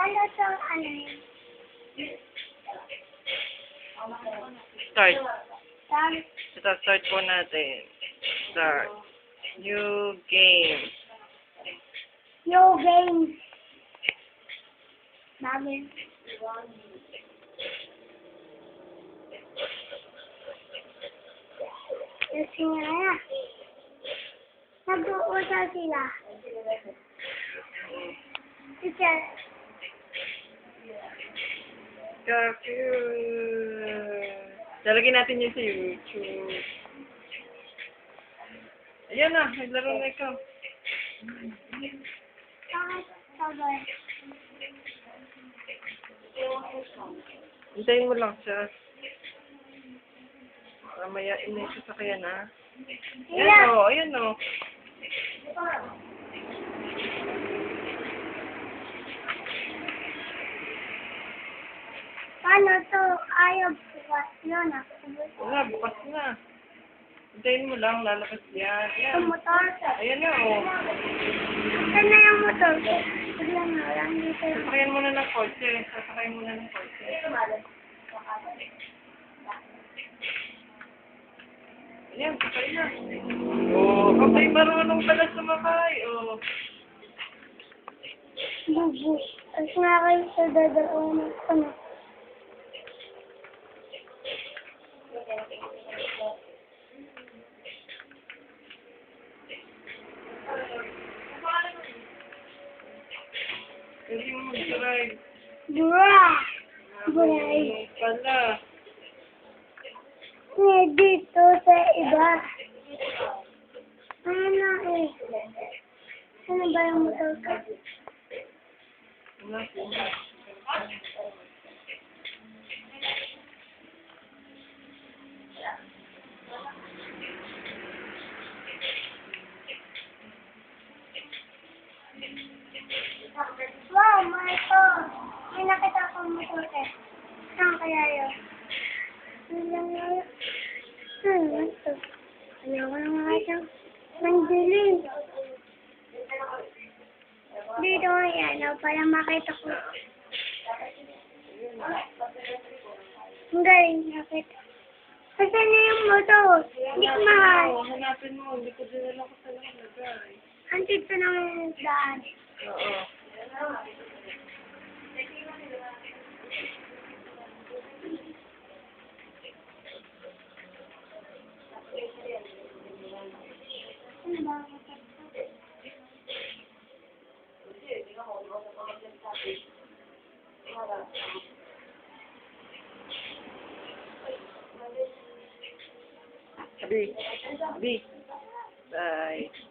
Ano to, ano yun? Start. Tam, Ito, start po natin. Start. New game. no games. Namin. Kasi nga na. Nag-uusap sila. Teacher, Curfew. Lalagyan natin yun sa YouTube. Ayan na, naglaro na ikaw. bakit sabay? Hintayin mo lang siya. Mamaya, inisip sa kaya na. Ayan o, ayan o. Paano to? Ayaw bukas yun. Wala, bukas na. Hintayin mo lang, lalabas yan. Ayan. Yung motor. Ayan na o. Saan na yung motor? Bigla na lang dito. Sasakayan mo na ng kotse. Sasakayan mo na ng kotse. Ayan, sakay na. Oh, kapay marunong pala sumakay. Oh. Bubu. Tapos nga kayo sa dadaanan ko na. Hindi mo mag-drive. Buray. Oo, pala. Eh, dito sa iba. Ano eh. Ano ba yung motor po. Wow, Marco! May nakita akong motor eh. Saan kaya yun? Ano lang yun? Hmm, ito. Ayaw ko na nga ito. Mandilim. Dito nga yan, oh, para makita ko. Ang galing, nakita. Asan na yung motor? Hindi ko mahal. Oo, hanapin mo. Hindi ko din alam kung saan nakalagay. Andito na yung daan. Oo. B. B. Bye.